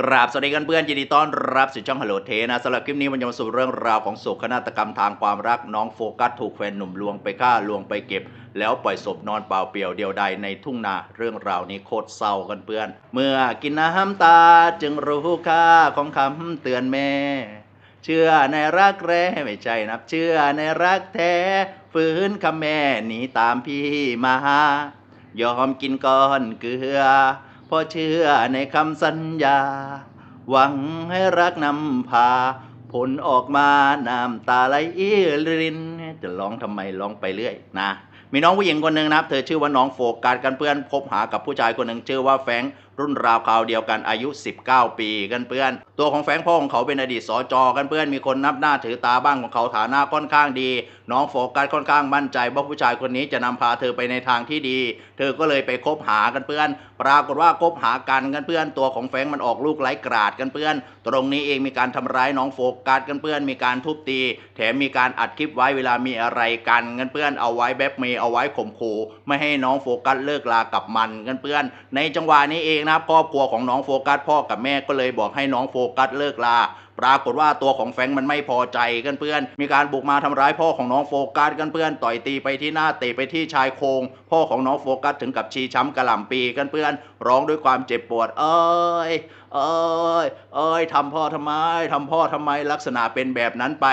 กราบสวัสดีกันเพื่อนยินดีต้อนรับสู่ช่องฮัลโหลเทนะสำหรับคลิปนี้มันจะมาสู่เรื่องราวของโศกนาฏกรรมทางความรักน้องโฟกัสถูกแฟนหนุ่มลวงไปฆ่าลวงไปเก็บ แล้วปล่อยศพนอนเปล่าเปลี่ยวเดียวดายในทุ่งนาเรื่องราวนี้โคตรเศร้ากันเพื่อน เมื่อกินน้ำตาจึงรู้ค่าของคำเตือนแม่ เชื่อในรักแร้ไม่ใช่นับ เชื่อในรักแท้ฝืนคำแม่หนีตามพี่มา ยอมกินก้อนเกลือ เพราะเชื่อในคำสัญญา หวังให้รักนำพา ผลออกมาน้ำตาไหลริน จะร้องทำไมร้องไปเรื่อยนะมีน้องผู้หญิงคนหนึ่งนะครับ เธอชื่อว่าน้องโฟกัสกันเพื่อนพบหากับผู้ชายคนหนึ่งชื่อว่าแฟง รุ่นราวคราวเดียวกันอายุ 19 ปีกันเพื่อน ตัวของแฟรงพ่อของเขาเป็นอดีตสจกันเพื่อนมีคนนับหน้าถือตาบ้างของเขาฐานะค่อนข้างดี น้องโฟกัสค่อนข้างมั่นใจว่าผู้ชายคนนี้จะนำพาเธอไปในทางที่ดี เธอก็เลยไปคบหากันเพื่อน ปรากฏว่าคบหากันกันเพื่อน ตัวของแฟรงมันออกลูกไร้กราดกันเพื่อน ตรงนี้เองมีการทำร้ายน้องโฟกัสกันเพื่อน มีการทุบตี แถมมีการอัดคลิปไว้เวลามีอะไรกันกันเพื่อนเอาไว้แบ็กเมย์เอาไว้ข่มขู่ไม่ให้น้องโฟกัสเลิกลากับมันกันเพื่อน ในจังหวะนี้เองนะครับครอบครัวของน้องโฟกัสพ่อกับแม่ก็เลยบอกให้น้องโฟกัสเลิกลาปรากฏว่าตัวของแฟงมันไม่พอใจกันเพื่อน มีการบุกมาทำร้ายพ่อของน้องโฟกัสกันเพื่อน ต่อยตีไปที่หน้าเตะไปที่ชายโครง พ่อของน้องโฟกัสถึงกับชีช้ำกระหล่ำปีกันเพื่อน ร้องด้วยความเจ็บปวดเอ้ย เอ้ยเอ้ยทำพ่อทำไมทำพ่อทำไมลักษณะเป็นแบบนั้นไป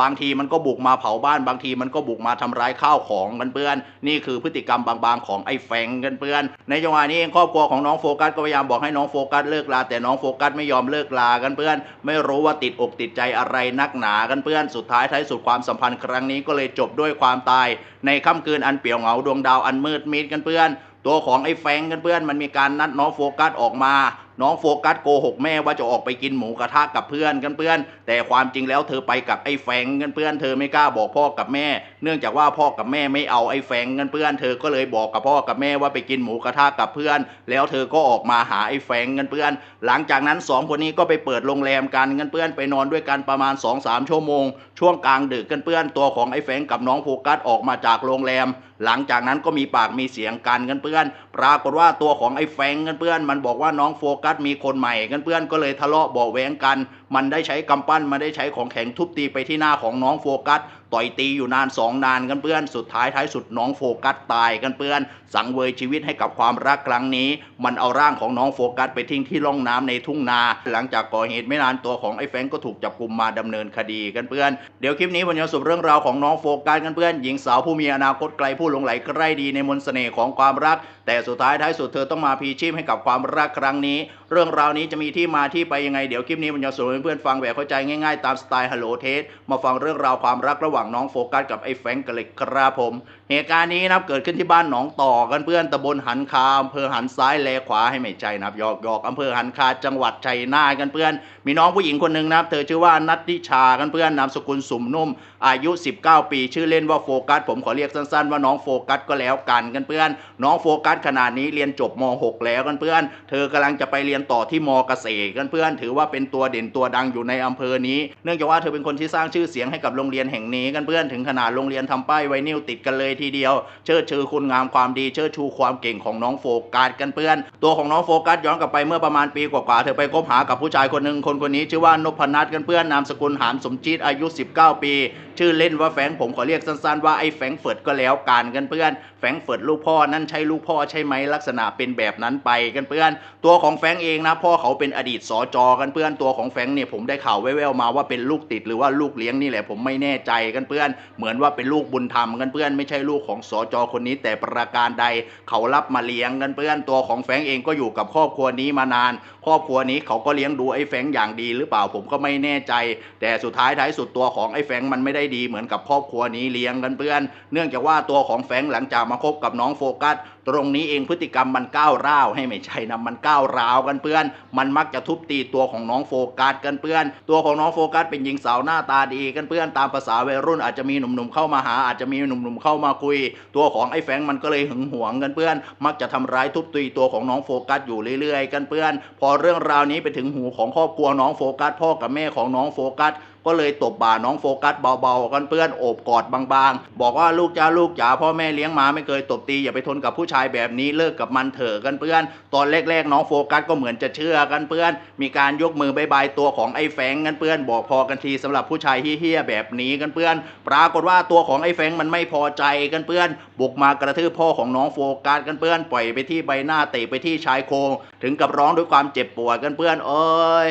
บางทีมันก็บุกมาเผาบ้าน บางทีมันก็บุกมาทำร้ายข้าวของกันเพื่อน นี่คือพฤติกรรมบางๆ ของไอ้แฟงกันเพื่อน ในจังหวะนี้เองครอบครัวของน้องโฟกัสก็พยายามบอกให้น้องโฟกัสเลิกลาแต่น้องโฟกัสไม่ยอมเลิกลากันเพื่อน ไม่รู้ว่าติดอกติดใจอะไรนักหนากันเพื่อนสุดท้ายท้ายสุดความสัมพันธ์ครั้งนี้ก็เลยจบด้วยความตาย ในค่ำคืนอันเปี่ยวเหงาดวงดาวอันมืดมิดกันเพื่อนตัวของไอ้แฟงกันเพื่อนมันมีการนัดน้องโฟกัสออกมา น้องโฟกัสโกหกแม่ว่าจะออกไปกินหมูกระทะกับเพื่อนกันเพื่อน แต่ความจริงแล้วเธอไปกับไอ้แฟงกันเพื่อน เธอไม่กล้าบอกพ่อกับแม่ เนื่องจากว่าพ่อกับแม่ไม่เอาไอ้แฟงกันเพื่อน เธอก็เลยบอกกับพ่อกับแม่ว่าไปกินหมูกระทะกับเพื่อน แล้วเธอก็ออกมาหาไอ้แฟงกันเพื่อน หลังจากนั้นสองคนนี้ก็ไปเปิดโรงแรมกันกันเพื่อนไปนอนด้วยกันประมาณ2อสามชั่วโมง ช่วงกลางดึกกันเพื่อนตัวของไอ้แฟงกับน้องโฟกัสออกมาจากโรงแรม หลังจากนั้นก็มีปากมีเสียงกันกันเพื่อน ปรากฏว่าตัวของไอ้แฟงกันเพื่อน มันบอกว่าน้องโฟกัสมีคนใหม่กันเพื่อนก็เลยทะเลาะเบาะแหวงกัน มันได้ใช้กำปั้นมันได้ใช้ของแข็งทุบตีไปที่หน้าของน้องโฟกัส ต่อยตีอยู่นานสองนานกันเพื่อน สุดท้ายท้ายสุดน้องโฟกัสตายกันเพื่อน สังเวยชีวิตให้กับความรักครั้งนี้ มันเอาร่างของน้องโฟกัสไปทิ้งที่ร่องน้ำในทุ่งนา หลังจากก่อเหตุไม่นานตัวของไอ้แฟงก็ถูกจับกลุมมาดำเนินคดีกันเพื่อน เดี๋ยวคลิปนี้ผมจะสรุปเรื่องราวของน้องโฟกัสกันเพื่อน หญิงสาวผู้มีอนาคตไกลผู้หลงไหลใกล้ดีในมนต์เสน่ห์ของความรัก แต่สุดท้ายท้ายสุดเธอต้องมาพีชีพให้กับความรักครั้งนี้ เรื่องราวนี้จะมีที่มาที่ไปยังไงเดี๋ยวคลิปนี้ผมจะสรุปเพื่อนฟังแบบเข้าใจง่ายๆ ตามสไตล์ฮัลโหลเทสมาฟังเรื่องราวความรักระหว่างน้องโฟกัสกับไอ้แฟงก์กันเลยครับผม เหตุการณ์นี้นะครับเกิดขึ้นที่บ้านหนองต่อกันเพื่อนตำบลหันคาอำเภอหันซ้ายแลขวาให้ไม่ใจนะครับหยอกหยอกอำเภอหันคาจังหวัดชัยนาทกันเพื่อน มีน้องผู้หญิงคนหนึ่งนะครับ เธอชื่อว่านัทธิชากันเพื่อนนามสกุลสุ่มนุ่ม อายุ 19 ปี ชื่อเล่นว่าโฟกัสผมขอเรียกสั้นๆ ว่าน้องโฟกัสก็แล้วกันกันเพื่อน น้องโฟกัสขนาดนี้เรียนจบม .6 แล้วกันเพื่อน เธอกำลังจะไปเรียนต่อที่มเกษตรกันเพื่อน ถือว่าเป็นตัวเด่นตัวดังอยู่ในอำเภอนี้ เนื่องจากว่าเธอเป็นคนที่สร้างชื่อเสียงให้กับโรงเรียนแห่งนี้กันเพื่อนถึงขนาดโรงเรียนทำป้ายไวนิลติดกันเลยทีเดียว เชิดชูคุณงามความดี เชิดชูความเก่งของน้องโฟกัสกันเพื่อน ตัวของน้องโฟกัสย้อนกลับไปเมื่อประมาณปีกว่าๆเธอไปคบหากับผู้ชายคนหนึ่งคนคนนี้ชื่อว่านพนัทกันเพื่อนนามสกุลหานสมจิตอายุ 19 ปี ชื่อเล่นว่าแฟรงผมขอเรียกสั้นๆว่าไอ้แฟรงเฟิร์ตก็แล้วกันกันเพื่อนแฟรงเฟิร์ตลูกพ่อนั่นใช่ลูกพ่อใช่ไหมลักษณะเป็นแบบนั้นไปกันเพื่อน ตัวของแฟรงเองนะพ่อเขาเป็นอดีตสจกันเพื่อนตัวของแฟรงเนี่ยผมได้ข่าวแว่วๆมาว่าเป็นลูกติดหรือว่าลูกเลี้ยงนี่แหละผมไม่แน่ใจกันเพื่อน เหมือนว่าเป็นลูกบุญธรรมกันเพื่อนไม่ใช่ลูกของสจคนนี้ แต่ประการใดเขารับมาเลี้ยงกันเพื่อนตัวของแฟงเองก็อยู่กับครอบครัวนี้มานาน ครอบครัวนี้เขาก็เลี้ยงดูไอ้แฟงอย่างดีหรือเปล่าผมก็ไม่แน่ใจ แต่สุดท้ายท้ายสุดตัวของไอ้แฟงมันไม่ได้ดีเหมือนกับครอบครัวนี้เลี้ยงกันเพื่อน เนื่องจากว่าตัวของแฟงหลังจากมาคบกับน้องโฟกัส ตรงนี้เองพฤติกรรมมันก้าวร้าวให้ไม่ใช่นะมันก้าวร้าวกันเพื่อน มันมักจะทุบตีตัวของน้องโฟกัสกันเพื่อน ตัวของน้องโฟกัสเป็นหญิงสาวหน้าตาดีกันเพื่อนตามภาษาวัยรุ่นอาจจะมีหนุ่มๆเข้ามาหา อาจจะมีหนุ่มๆเข้ามาคุย ตัวของไอ้แฟงมันก็เลยหึงหวงกันเพื่อน มักจะทำร้ายทุบตีตัวของน้องโฟกัสอยู่เรื่อยๆ กันเพื่อน พอเรื่องราวนี้ไปถึงหูของครอบครัวน้องโฟกัสพ่อกับแม่ของน้องโฟกัส ก็เลยตบบ่าน้องโฟกัสเบาๆกันเพื่อนโอบกอดบางๆ บอกว่าลูกจ้าลูกจ๋าพ่อแม่เลี้ยงมาไม่เคยตบตีอย่าไปทนกับผู้ชายแบบนี้เลิกกับมันเถอะกันเพื่อน ตอนแรกๆน้องโฟกัสก็เหมือนจะเชื่อกันเพื่อน มีการยกมือบายบายตัวของไอ้แฟงกันเพื่อน บอกพอกันทีสำหรับผู้ชายเฮี้ยๆแบบนี้กันเพื่อน ปรากฏว่าตัวของไอ้แฟงมันไม่พอใจกันเพื่อน บุกมากระทืบพ่อของน้องโฟกัสกันเพื่อนปล่อยไปที่ใบหน้าเตะไปที่ชายโครงถึงกับร้องด้วยความเจ็บปวดกันเพื่อน เอ้ย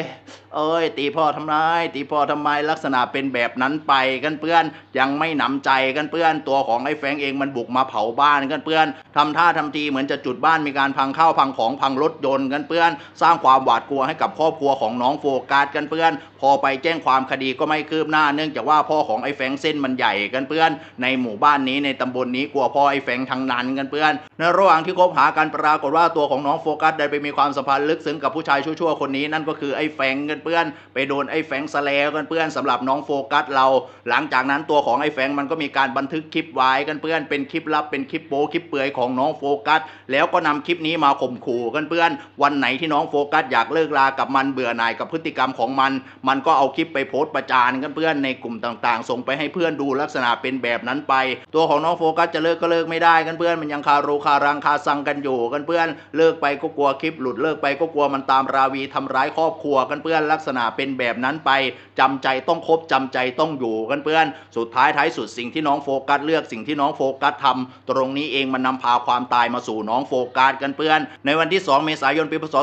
เอ้ยตีพ่อทำไมตีพ่อทำไมลักษณะเป็นแบบนั้นไปกันเพื่อนยังไม่หนำใจกันเพื่อนตัวของไอ้แฟงเองมันบุกมาเผาบ้านกันเพื่อนทำท่าทำทีเหมือนจะจุดบ้านมีการพังข้าวพังของพังรถยนต์กันเพื่อน สร้างความหวาดกลัวให้กับครอบครัวของน้องโฟกัสกันเพื่อน พอไปแจ้งความคดีก็ไม่คืบหน้าเนื่องจากว่าพ่อของไอ้แฟงเส้นมันใหญ่กันเพื่อน ในหมู่บ้านนี้ในตำบลนี้กลัวพ่อไอ้แฟงทั้งนั้นกันเพื่อนในระหว่างที่คบหากันปรากฏว่าตัวของน้องโฟกัสได้ไปมีความสัมพันธ์ลึกซึ้งกับผู้ชายชั่วๆคนนี้นั่นก็คือไอ้แฟงกันเพื่อน ไปโดนไอ้แฟงค์ซะแลกันเพื่อนสำหรับน้องโฟกัสเรา หลังจากนั้นตัวของไอ้แฟงมันก็มีการบันทึกคลิปไว้กันเพื่อนเป็นคลิปลับเป็นคลิปโป๊คลิปเปลือยของน้องโฟกัส แล้วก็นำคลิปนี้มาข่มขู่กันเพื่อนวันไหนที่น้องโฟกัสอยากเลิกลากับมันเบื่อหน่ายกับพฤติกรรมของมัน มันก็เอาคลิปไปโพสต์ประจานกันเพื่อนในกลุ่มต่างๆ ส่งไปให้เพื่อนดูลักษณะเป็นแบบนั้นไป ตัวของน้องโฟกัสจะเลิกก็เลิกไม่ได้กันเพื่อนมันยังคารูคารังคาซังกันอยู่กันเพื่อนเลิกไปก็กลัวคลิปหลุดเลิกไปก็กลัวมันตามราวีทำร้ายครอบครัวกันเพื่อนลักษณะเป็นแบบนั้นไปจำใจต้องคบจำใจต้องอยู่กันเพื่อน สุดท้ายท้ายสุดสิ่งที่น้องโฟกัสเลือกสิ่งที่น้องโฟกัสทำตรงนี้เองมันนำพาความตายมาสู่น้องโฟกัสกันเพื่อน ในวันที่ 2 เมษายนปีพศ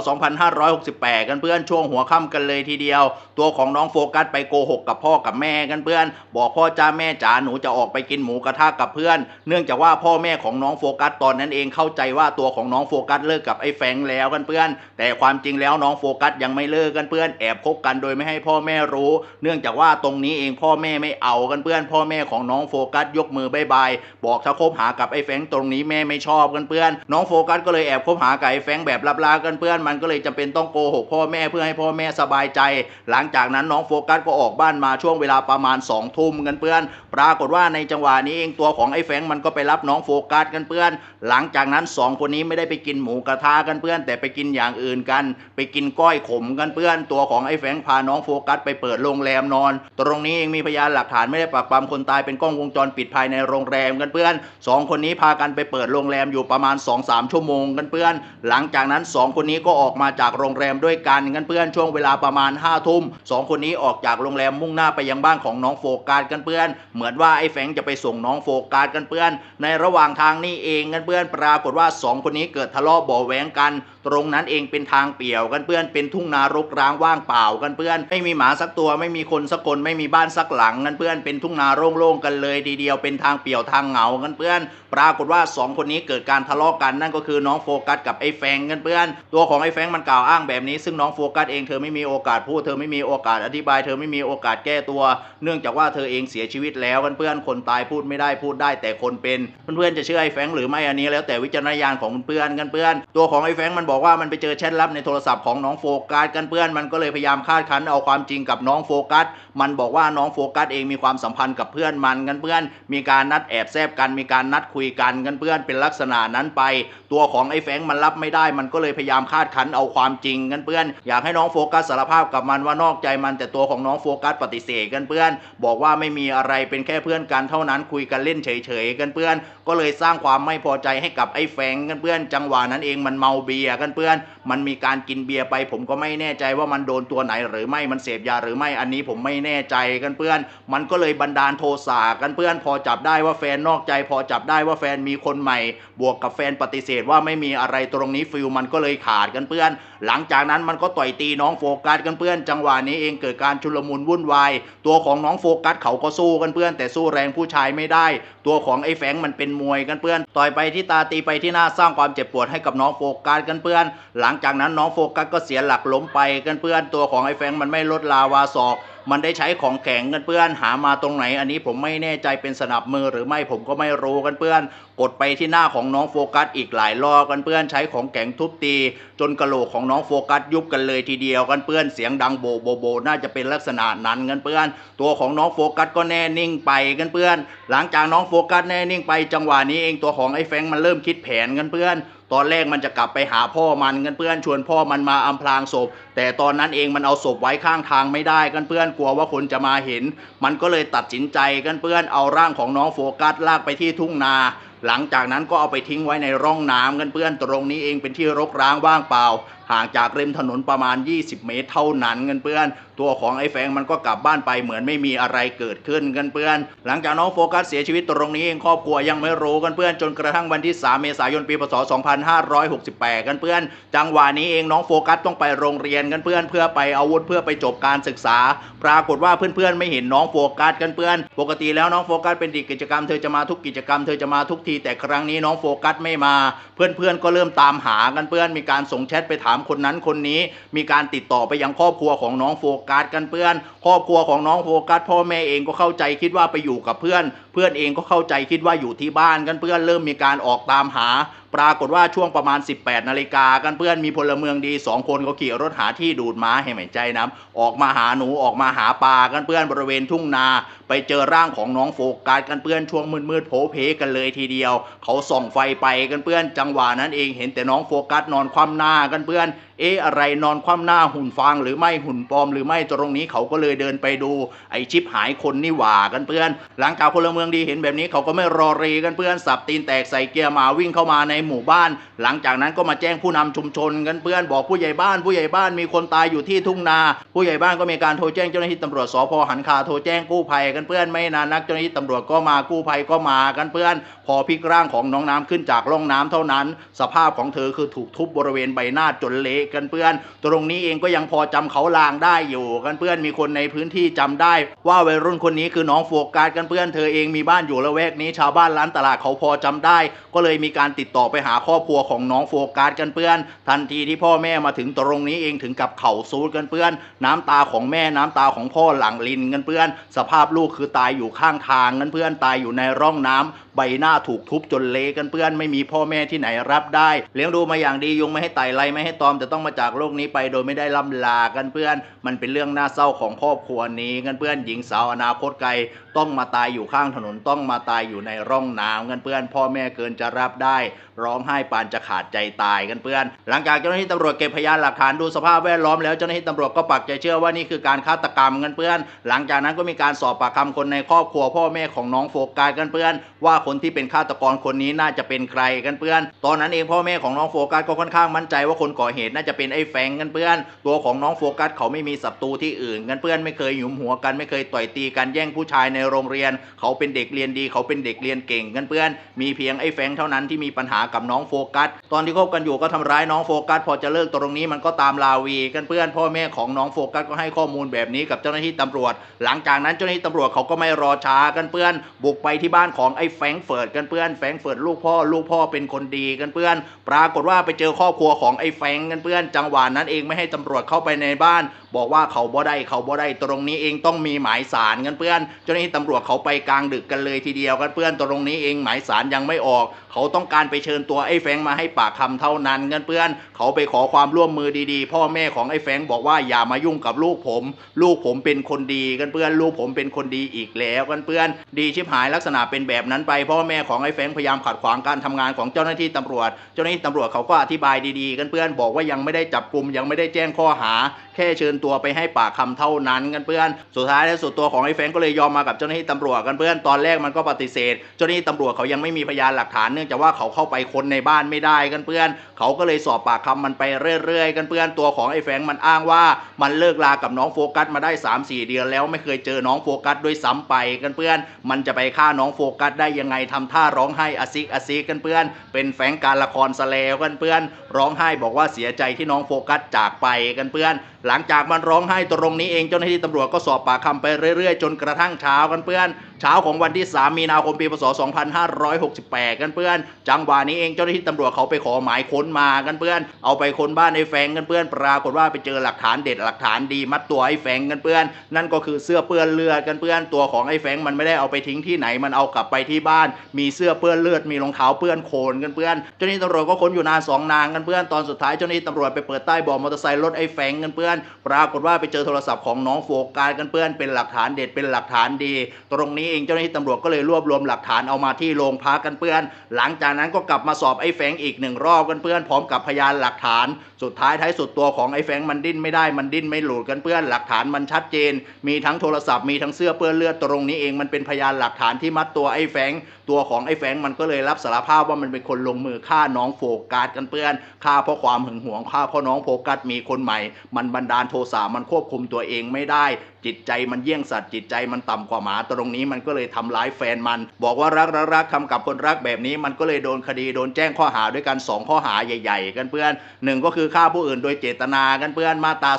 2568 กันเพื่อนช่วงหัวค่ำกันเลยทีเดียว ตัวของน้องโฟกัสไปโกหกกับพ่อกับแม่กันเพื่อน บอกพ่อจ้าแม่จ๋าหนูจะออกไปกินหมูกระทะกับเพื่อน เนื่องจากว่าพ่อแม่ของน้องโฟกัสตอนนั้นเองเข้าใจว่าตัวของน้องโฟกัสเลิกกับไอ้แฟงแล้วกันเพื่อน แต่ความจริงแล้วน้องโฟกัสยังไม่เลิกกันเพื่อนแอบคบกันโดยไม่ให้พ่อแม่รู้ เนื่องจากว่าตรงนี้เองพ่อแม่ไม่เอากันเพื่อน พ่อแม่ของน้องโฟกัสยกมือบายบายบอกถ้าคบหากับไอ้แฟงตรงนี้แม่ไม่ชอบกันเพื่อน น้องโฟกัสก็เลยแอบคบหากับไอ้แฟงแบบลับๆกันเพื่อนมันก็เลยจำเป็นต้องโกหกพ่อแม่เพื่อให้พ่อแม่สบายใจ หลังจากนั้นน้องโฟกัสก็ออกบ้านมาช่วงเวลาประมาณ2องทุ่มกันเพื่อน ปรากฏว่าในจังหวะนี้เองตัวของไอ้แฟงมันก็ไปรับน้องโฟกัสกันเพื่อน หลังจากนั้นสองคนนี้ไม่ได้ไปกินหมูกระทะกันเพื่อน แต่ไปกินอย่างอื่นกัน ไปกินก้อยขมกันเพื่อน ตัวของไอ้แฟงพาน้องโฟกัสไปเปิดโรงแรมนอน ตรงนี้เองมีพยานหลักฐานไม่ได้ปักปำคนตายเป็นกล้องวงจรปิดภายในโรงแรมกันเพื่อนสองคนนี้พากันไปเปิดโรงแรมอยู่ประมาณ2อสามชั่วโมงกันเพื่อน หลังจากนั้นสองคนนี้ก็ออกมาจากโรงแรมด้วยกันกันเพื่อนช่วงเวลาประมาณ5้าทุ่มสองคนนี้ออกจากโรงแรมมุ่งหน้าไปยังบ้านของน้องโฟกัสกันเพื่อน เหมือนว่าไอ้แฟงจะไปส่งน้องโฟกัสกันเพื่อน ในระหว่างทางนี่เองกันเพื่อนปรากฏว่าสองคนนี้เกิดทะเลาะเบาะแหวงกัน ตรงนั้นเองเป็นทางเปี่ยวกันเพื่อนเป็นทุ่งนารกร้างว่างเปล่ากันเพื่อน ไม่มีหมาสักตัวไม่มีคนสักคนไม่มีบ้านสักหลังกันเพื่อนเป็นทุ่งนาโล่งๆกันเลยทีเดียวเป็นทางเปี่ยวทางเหงากันเพื่อน ปรากฏว่าสองคนนี้เกิดการทะเลาะกันนั่นก็คือน้องโฟกัสกับไอ้แฟงกันเพื่อน ตัวของไอ้แฟงมันกล่าวอ้างแบบนี้ ซึ่งน้องโฟกัสเองเธอไม่มีโอกาสพูดเธอไม่มีโอกาสอธิบาย เธอไม่มีโอกาสแก้ตัว เนื่องจากว่าเธอเองเสียชีวิตแล้วกันเพื่อนคนตายพูดไม่ได้พูดได้แต่คนเป็นเพื่อนๆจะเชื่อไอ้แฟงหรือไม่อันนี้แล้วแต่วิจารณญาณของเพื่อนกันเพื่อน ตัวของไอ้แฟงมันบอกว่ามันไปเจอแชทลับในโทรศัพท์ของน้องโฟกัสกันเพื่อนมันก็เลยพยายามคาดคั้นเอาความจริงกับน้องโฟกัสมันบอกว่าน้องโฟกัสเองมีความสัมพันธ์กับเพื่อนมันกันเพื่อน มีการนัดแอบแซบกันมีการนัดคุยกันกันเพื่อนเป็นลักษณะนั้นไป ตัวของไอ้แฟงมันรับไม่ได้ มันก็เลยพยายามคาดคั้นเอาความจริงกันเพื่อน อยากให้น้องโฟกัสสารภาพกับมันว่านอกใจมันแต่ตัวของน้องโฟกัสปฏิเสธกันเพื่อน บอกว่าไม่มีอะไรเป็นแค่เพื่อนกันเท่านั้นคุยกันเล่นเฉยๆกันเพื่อน ก็เลยสร้างความไม่พอใจให้กับไอ้แฟงกันเพื่อนจังหวะนั้นเองมันเมาเบียร์กันเพื่อน มันมีการกินเบียร์ไป ผมก็ไม่แน่ใจว่ามันโดนตัวไหนหรือไม่มันเสพยาหรือไม่อันนี้ผมไม่แน่ใจกันเพื่อน มันก็เลยบันดาลโทสะกันเพื่อน พอจับได้ว่าแฟนนอกใจ พอจับได้ว่าแฟนมีคนใหม่ บวกกับแฟนปฏิเสธว่าไม่มีอะไรตรงนี้ฟิลมันก็เลยขาดกันเพื่อน หลังจากนั้นมันก็ต่อยตีน้องโฟกัสกันเพื่อน จังหวะนี้เองเกิดการชุลมุนวุ่นวายตัวของน้องโฟกัสเขาก็สู้กันเพื่อน แต่สู้แรงผู้ชายไม่ได้ ตัวของไอ้แฟงมันเป็นมวยกันเพื่อน ต่อยไปที่ตาตีไปที่หน้าสร้างความเจ็บปวดให้กับน้องโฟกัสกันเพื่อน หลังจากนั้นน้องโฟกัสก็เสียหลักล้มไปกันเพื่อนตัวของไอ้แฟงมันไม่ลดลาวาศอก มันได้ใช้ของแข็งกันเพื่อนหามาตรงไหน อันนี้ผมไม่แน่ใจเป็นสนับมือหรือไม่ผมก็ไม่รู้กันเพื่อน กดไปที่หน้าของน้องโฟกัสอีกหลายรอบกันเพื่อนใช้ของแข็งทุบตี จนกระโหลกของน้องโฟกัสยุบกันเลยทีเดียวกันเพื่อนเสียงดังโบโบโบน่าจะเป็นลักษณะนั้นกันเพื่อน ตัวของน้องโฟกัสก็แน่นิ่งไปกันเพื่อน หลังจากน้องโฟกัสแน่นิ่งไปจังหวะนี้เองตัวของไอ้แฟงมันเริ่มคิดแผนกันเพื่อน ตอนแรกมันจะกลับไปหาพ่อมันกันเพื่อนชวนพ่อมันมาอำพรางศพ แต่ตอนนั้นเองมันเอาศพไว้ข้างทางไม่ได้กันเพื่อนกลัวว่าคนจะมาเห็น มันก็เลยตัดสินใจกันเพื่อนเอาร่างของน้องโฟกัสลากไปที่ทุ่งนา หลังจากนั้นก็เอาไปทิ้งไว้ในร่องน้ำกันเพื่อนตรงนี้เองเป็นที่รกร้างว่างเปล่า ห่างจากริมถนนประมาณ 20 เมตรเท่านั้นกันเพื่อน ตัวของไอ้แฟงมันก็กลับบ้านไปเหมือนไม่มีอะไรเกิดขึ้นกันเพื่อน หลังจากน้องโฟกัสเสียชีวิตตรงนี้เองครอบครัวยังไม่รู้กันเพื่อนจนกระทั่งวันที่ 3 เมษายนปีพศ 2568 กันเพื่อน จังหวะนี้เองน้องโฟกัสต้องไปโรงเรียนกันเพื่อนเพื่อไปเอาวุธเพื่อไปจบการศึกษา ปรากฏว่าเพื่อนๆไม่เห็นน้องโฟกัสกันเพื่อน ปกติแล้วน้องโฟกัสเป็นเด็กกิจกรรมเธอจะมาทุกกิจกรรมเธอจะมาทุกทีแต่ครั้งนี้น้องโฟกัสไม่มา เพื่อนๆก็เริ่มตามหากันเพื่อนมีการส่งแชทไปถามคนนั้นคนนี้มีการติดต่อไปยังครอบครัวของน้องโฟกัสกันเพื่อน ครอบครัวของน้องโฟกัสพ่อแม่เองก็เข้าใจคิดว่าไปอยู่กับเพื่อน เพื่อนเองก็เข้าใจคิดว่าอยู่ที่บ้านกันเพื่อนเริ่มมีการออกตามหา ปรากฏว่าช่วงประมาณ 18 นาฬิกากันเพื่อนมีพลเมืองดี 2 คนก็ขี่รถหาที่ดูดม้าให้หายใจน้ำออกมาหาหนูออกมาหาปลากันเพื่อนบริเวณทุ่งนา ไปเจอร่างของน้องโฟกัสกันเพื่อนช่วงมืดๆโผเพกันเลยทีเดียว เขาส่องไฟไปกันเพื่อนจังหวะนั้นเองเห็นแต่น้องโฟกัสนอนคว่ำหน้ากันเพื่อนเอ๊ะอะไรนอนคว่ำหน้าหุ่นฟางหรือไม่หุ่นปลอมหรือไม่ตรงนี้เขาก็เลยเดินไปดู ไอชิปหายคนนี่หว่ากันเพื่อน หลังจากพลเมืองดีเห็นแบบนี้เขาก็ไม่รอรีกันเพื่อนสับตีนแตกใส่เกียร์มาวิ่งเข้ามาในหมู่บ้าน หลังจากนั้นก็มาแจ้งผู้นำชุมชนกันเพื่อนบอกผู้ใหญ่บ้าน ผู้ใหญ่บ้านมีคนตายอยู่ที่ทุ่งนา ผู้ใหญ่บ้านก็มีการโทรแจ้งเจ้าหน้าที่ตำรวจสพหันคาโทรแจ้งกู้ภัยกันเพื่อนไม่นานนักเจ้าหน้าที่ตำรวจก็มากู้ภัยก็มากันเพื่อน พอพลิกร่างของน้องน้ำขึ้นจากร่องน้ำเท่านั้น สภาพของเธอคือถูกทุบบริเวณใบหน้าจนเละกันเพื่อน ตรงนี้เองก็ยังพอจำเขาลางได้อยู่กันเพื่อนมีคนในพื้นที่จำได้ ว่าวัยรุ่นคนนี้คือน้องโฟกัสกันเพื่อนเธอเองมีบ้านอยู่ละแวกนี้ชาวบ้านร้านตลาดเขาพอจำได้ ก็เลยมีการติดต่อไปหาครอบครัวของน้องโฟกัสกันเพื่อน ทันทีที่พ่อแม่มาถึงตรงนี้เองถึงกับเข่าซูดกันเพื่อน น้ำตาของแม่น้ำตาของพ่อหลังลินกันเพื่อน สภาพลูกคือตายอยู่ข้างทางกันเพื่อนตายอยู่ในร่องน้ำ ใบหน้าถูกทุบจนเละกันเพื่อนไม่มีพ่อแม่ที่ไหนรับได้ เลี้ยงดูมาอย่างดียุงไม่ให้ไต่ไรไม่ให้ตอมแต่ต้องมาจากโลกนี้ไปโดยไม่ได้ล่ำลากันเพื่อน มันเป็นเรื่องน่าเศร้าของครอบครัวนี้กันเพื่อนหญิงสาวอนาคตไกลต้องมาตายอยู่ข้างถนนต้องมาตายอยู่ในร่องน้ำกันเพื่อน พ่อแม่เกินจะรับได้ ร้องไห้ปานจะขาดใจตายกันเพื่อน หลังจากเจ้าหน้าที่ตำรวจเก็บพยานหลักฐานดูสภาพแวดล้อมแล้วเจ้าหน้าที่ตำรวจก็ปักใจเชื่อว่านี่คือการฆาตกรรมกันเพื่อน หลังจากนั้นก็มีการสอบปากคำคนในครอบครัวพ่อแม่ของน้องโฟกัสกันเพื่อนว่าคนที่เป็นฆาตกรคนนี้น่าจะเป็นใครกันเพื่อน ตอนนั้นเองพ่อแม่ของน้องโฟกัสก็ค่อนข้างมั่นใจว่าคนก่อเหตุน่าจะเป็นไอ้แฟงกันเพื่อน ตัวของน้องโฟกัสเขาไม่มีศัตรูที่อื่นกันเพื่อนไม่เคยหยุมหัวกันไม่เคยต่อยตีกันแย่งผู้ชายในโรงเรียน เขาเป็นเด็กเรียนดี เขาเป็นเด็กเรียนเก่งกันเพื่อน มีเพียงไอ้แฟงเท่านั้นที่มีปัญหากับน้องโฟกัส ตอนที่คบกันอยู่ก็ทำร้ายน้องโฟกัส พอจะเลิกตรงนี้มันก็ตามลาวีกันเพื่อนพ่อแม่ของน้องโฟกัสก็ให้ข้อมูลแบบนี้กับเจ้าหน้าที่ตำรวจ หลังจากนั้นเจ้าหน้าที่ตำรวจเขาก็ไม่รอช้ากันเพื่อน บุกไปที่บ้านของไอ้แฟรงเฟิร์ตกันเพื่อนแฟงเฟิร์ตลูกพ่อ ลูกพ่อเป็นคนดีกันเพื่อน ปรากฏว่าไปเจอครอบครัวของไอ้แฟงกันเพื่อน จังหวะนั้นเองไม่ให้ตำรวจเข้าไปในบ้าน บอกว่าเขาบ่ได้เขาบ่ได้ตรงนี้เองต้องมีหมายสารกันเพื่อนเจ้าหน้าที่ตำรวจเขาไปกลางดึกกันเลยทีเดียวกันเพื่อนตรงนี้เองหมายสารยังไม่ออก เขาต้องการไปเชิญตัวไอ้แฟงมาให้ปากคำเท่านั้นกันเพื่อน เขาไปขอความร่วมมือดีๆ พ่อแม่ของไอ้แฟงบอกว่าอย่ามายุ่งกับลูกผม ลูกผมเป็นคนดีกันเพื่อน ลูกผมเป็นคนดีอีกแล้วกันเพื่อน ดีชิบหายลักษณะเป็นแบบนั้นไปพ่อแม่ของไอ้แฟงพยายามขัดขวางการทำงานของเจ้าหน้าที่ตำรวจ เจ้าหน้าที่ตำรวจเขาก็อธิบายดีๆกันเพื่อนบอกว่ายังไม่ได้จับกลุ่มยังไม่ได้แจ้งข้อหา แค่เชิญตัวไปให้ปากคำเท่านั้นกันเพื่อนสุดท้ายแล้วสุดตัวของไอ้แฟงก็เลยยอมมากับเจ้าหน้าที่ตำรวจกันเพื่อนตอนแรกมันก็ปฏิเสธ เจ้าหน้าที่ตำรวจเขายังไม่มีพยานหลักฐานเนื่องจากว่าเขาเข้าไปคนในบ้านไม่ได้กันเพื่อน เขาก็เลยสอบปากคำมันไปเรื่อยๆ กันเพื่อนตัวของไอ้แฟงมันอ้างว่ามันเลิกลากับน้องโฟกัสมาได้ 3-4 เดือนแล้วไม่เคยเจอน้องโฟกัสด้วยซ้ำไปกันเพื่อน มันจะไปฆ่าน้องโฟกัสได้ยังไงทำท่าร้องไห้อาซิกอาซิกกันเพื่อน เป็นแฝงการละครสแลวกันเพื่อน ร้องไห้บอกว่าเสียใจที่น้องโฟกัสจากไปกันเพื่อน หลังจากมันร้องไห้ตรงนี้เองเจ้าหน้าที่ตำรวจก็สอบปากคำไปเรื่อยๆ จนกระทั่งเช้ากันเพื่อนเช้าของวันที่ 3 มีนาคมปีพศ 2568 กันเพื่อน จังหวะนี้เองเจ้าหน้าที่ตำรวจเขาไปขอหมายค้นมากันเพื่อน เอาไปค้นบ้านไอ้แฟงกันเพื่อน ปรากฏว่าไปเจอหลักฐานเด็ดหลักฐานดีมัดตัวไอ้แฟงกันเพื่อน นั่นก็คือเสื้อเปื้อนเลือดกันเพื่อน ตัวของไอ้แฟงมันไม่ได้เอาไปทิ้งที่ไหนมันเอากลับไปที่บ้าน มีเสื้อเปื้อนเลือดมีรองเท้าเปื้อนโคลนกันเพื่อน เจ้าหน้าที่ตำรวจก็ค้นอยู่นานสองนานกันเพื่อน ตอนสุดท้ายเจ้าหน้าที่ตำรวจไปเปิดใต้บาะมอเตอร์ไซค์รถไอ้แฟงกันเพื่อนอนปรากฏว่าไปเจอโทรศัพท์ของน้องโฟกัสกันเพื่อนเป็นหลักฐานเด็ดเป็นหลักฐานดี ตรงนี้เองเจ้าหน้าที่ตำรวจก็เลยรวบรวมหลักฐานเอามาที่โรงพักกันเพื่อน หลังจากนั้นก็กลับมาสอบไอ้แฟงอีกหนึ่งรอบกันเพื่อนพร้อมกับพยานหลักฐาน สุดท้ายท้ายสุดตัวของไอ้แฟงมันดิ้นไม่ได้มันดิ้นไม่หลุดกันเพื่อนหลักฐานมันชัดเจน มีทั้งโทรศัพท์มีทั้งเสื้อเปื้อนเลือดตรงนี้เองมันเป็นพยานหลักฐานที่มัดตัวไอ้แฟงตัวของไอ้แฟงมันก็เลยรับสารภาพว่ามันเป็นคนลงมือฆ่าน้องโฟกัสกันเพื่อนฆ่าเพราะความหึงหวงฆ่าเพราะน้องโฟกัสมีคนใหม่ มันบันดาลโทสะมันควบคุมตัวเองไม่ได้จิตใจมันเยี่ยงสัตว์จิตใจมันต่ำกว่าหมาตรงนี้มันก็เลยทำร้ายแฟนมัน บอกว่ารักรักรักทำกับคนรักแบบนี้ มันก็เลยโดนคดีโดนแจ้งข้อหาด้วยกันสองข้อหาใหญ่ ๆ กันเพื่อนหนึ่งก็คือฆ่าผู้อื่นโดยเจตนากันเพื่อนมาตรา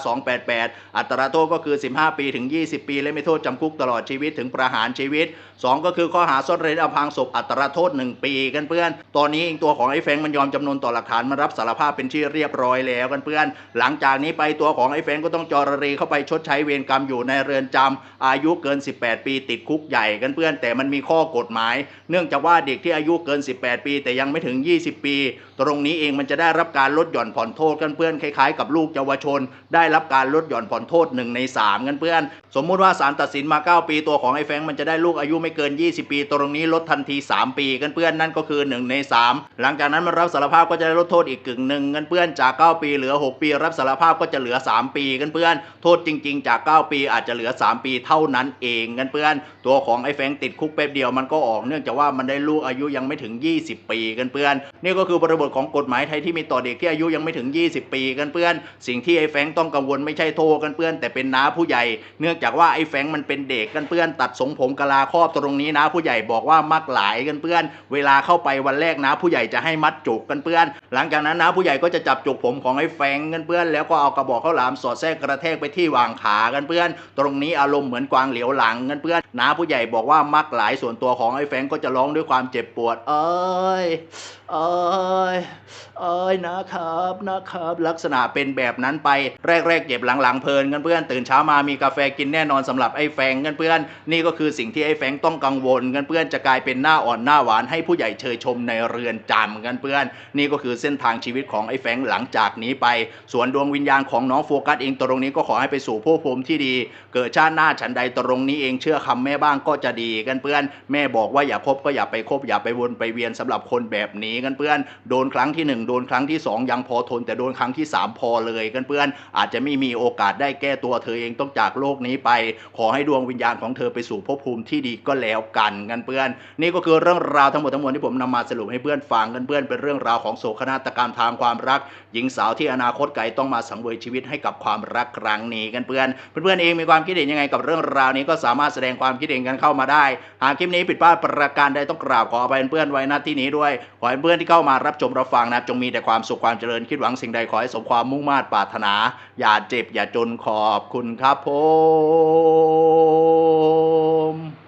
288 อัตราโทษก็คือ 15 ปีถึง 20 ปี และไม่โทษจำคุกตลอดชีวิตถึงประหารชีวิต 2 ก็คือข้อหาซ่อนเร้นอพรางศพอัตราโทษ 1 ปีกันเพื่อน ตอนนี้เองตัวของไอ้แฟงมันยอมจำนนต่อหลักฐานมันรับสารภาพเป็นที่เรียบร้อยแล้วกันเพื่อน หลังจากนี้ไปตัวของไอ้แฟงก็ต้องจอรเรเข้าไปชดใช้เวรกรรมอยู่ในเรือนจำอายุเกิน 18 ปี ติดคุกใหญ่กันเพื่อนแต่มันมีข้อกฎหมาย เนื่องจากว่าเด็กที่อายุเกิน 18 ปี แต่ยังไม่ถึง 20 ปี ตรงนี้เองมันจะได้รับการลดหย่อนผ่อนโทษกันเพื่อนคล้ายๆ กับลูกเยาวชน ได้รับการลดหย่อนผ่อนโทษ1ใน3กันเพื่อน สมมุติว่าศาลตัดสินมา 9 ปีตัวของไอ้แฟงมันจะได้ลูกอายุไม่เกิน 20 ปี ตรงนี้ลดทันที 3 ปีกันเพื่อนนั่นก็คือ 1 ใน 3 หลังจากนั้นมันรับสารภาพก็จะได้ลดโทษอีกกึ่งหนึ่งกันเพื่อนจาก 9 ปีเหลือ 6 ปี รับสารภาพก็จะเหลือ 3 ปีกันเพื่อน โทษจริง ๆ จาก 9 ปีอาจจะเหลือ 3 ปีเท่านั้นเองกันเพื่อนตัวของไอ้แฟงติดคุกแป๊บเดียวมันก็ออกเนื่องจากว่ามันได้ลูกอายุยังไม่ถึง 20 ปีกันเพื่อนนี่ก็คือบริบทของกฎหมายไทยที่มีต่อเด็กที่อายุยังไม่ถึง 20 ปีกันเพื่อนสิ่งที่ไอ้แฟงต้องกังวลไม่ใช่โทษกันเพื่อนแต่เป็นน้าผู้ใหญ่ เนื่องจากว่าไอ้แฟงมันเป็นเด็กกันเพื่อนตัดทรงผมกะลาครอบตรงนี้นะผู้ใหญ่บอกว่ามักหลายกันเพื่อน เวลาเข้าไปวันแรกนะผู้ใหญ่จะให้มัดจุกกันเพื่อน หลังจากนั้นนะผู้ใหญ่ก็จะจับจุกผมของไอ้แฟงกันเพื่อน แล้วก็เอากระบอกข้าวหลามสอดแทรกกระแทกไปที่วางขากันเพื่อน ตรงนี้อารมณ์เหมือนกวางเหลียวหลังกันเพื่อนน้าผู้ใหญ่บอกว่ามักหลายส่วนตัวของไอ้แฟงก็จะร้องด้วยความเจ็บปวด เอ้ยเอ้ยเอ้ยนะครับนะครับ ลักษณะเป็นแบบนั้นไปแรกๆเจ็บหลังๆเพลินกันเพื่อนตื่นเช้ามามีกาแฟกินแน่นอนสำหรับไอ้แฟงกันเพื่อน นี่ก็คือสิ่งที่ไอ้แฟงต้องกังวลกันเพื่อนจะกลายเป็นหน้าอ่อนหน้าหวานให้ผู้ใหญ่เชยชมในเรือนจำกันเพื่อน นี่ก็คือเส้นทางชีวิตของไอ้แฟงหลังจากนี้ไป ส่วนดวงวิญญาณของน้องโฟกัสเองตรงนี้ก็ขอให้ไปสู่ภพภูมิที่ดี เกิดชาติหน้าฉันใดตรงนี้เองเชื่อคำแม่บ้างก็จะดีกันเพื่อน แม่บอกว่าอย่าคบก็อย่าไปคบอย่าไปวนไปเวียนสำหรับคนแบบนี้กันเพื่อน โดนครั้งที่หนึ่งโดนครั้งที่สองยังพอทน แต่โดนครั้งที่สามพอเลยกันเพื่อน อาจจะไม่มีโอกาสได้แก้ตัวเธอเองต้องจากโลกนี้ไป ขอให้ดวงวิญญาณของเธอไปสู่ภพภูมิที่ดีก็แล้วกันกันเพื่อน นี่ก็คือเรื่องราวทั้งหมดทั้งมวลที่ผมนำมาสรุปให้เพื่อนฟังกันเพื่อนเป็นเรื่องราวของโศกนาฏกรรมทางความรัก หญิงสาวที่อนาคตไกลต้องมาสังเวยชีวิตให้กับความรักครั้งนี้กันเพื่อนเพื่อนเองมีความคิดเห็นยังไงกับเรื่องราวนี้ก็สามารถแสดงความคิดเห็นกันเข้ามาได้ หากคลิปนี้ผิดพลาดประการใดต้องกราบขออภัยเพื่อนไว้ณที่นี้ด้วย ขอให้เพื่อนที่เข้ามารับชมรับฟังนะครับจงมีแต่ความสุขความเจริญคิดหวังสิ่งใดขอให้สมความมุ่งมา่ปรารถนา อย่าเจ็บอย่าจนขอบคุณครับผม